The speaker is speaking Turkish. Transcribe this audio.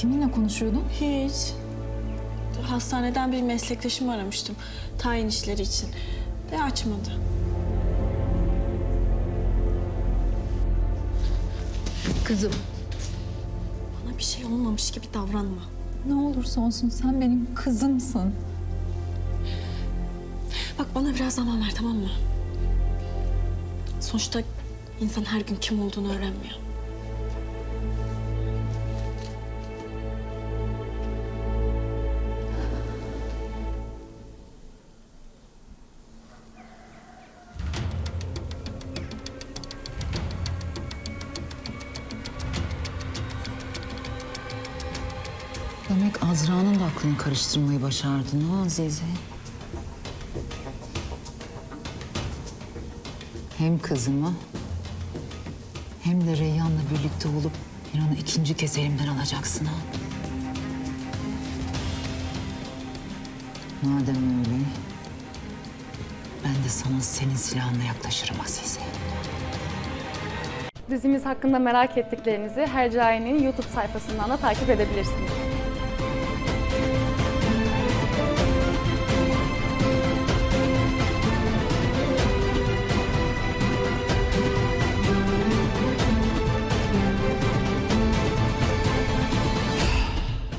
Kiminle konuşuyordun? Hiç. Hastaneden bir meslektaşımı aramıştım. Tayin işleri için. De açmadı. Kızım. Bana bir şey olmamış gibi davranma. Ne olursa olsun sen benim kızımsın. Bak bana biraz zaman ver tamam mı? Sonuçta insan her gün kim olduğunu öğrenmiyor. Demek Azra'nın da aklını karıştırmayı başardın ha Azize. Hem kızımı hem de Reyhan'la birlikte olup Miran'ı ikinci kez elimden alacaksın ha. Madem öyle, ben de sana senin silahınla yaklaşırım Azize. Dizimiz hakkında merak ettiklerinizi Hercai'nin YouTube sayfasından da takip edebilirsiniz.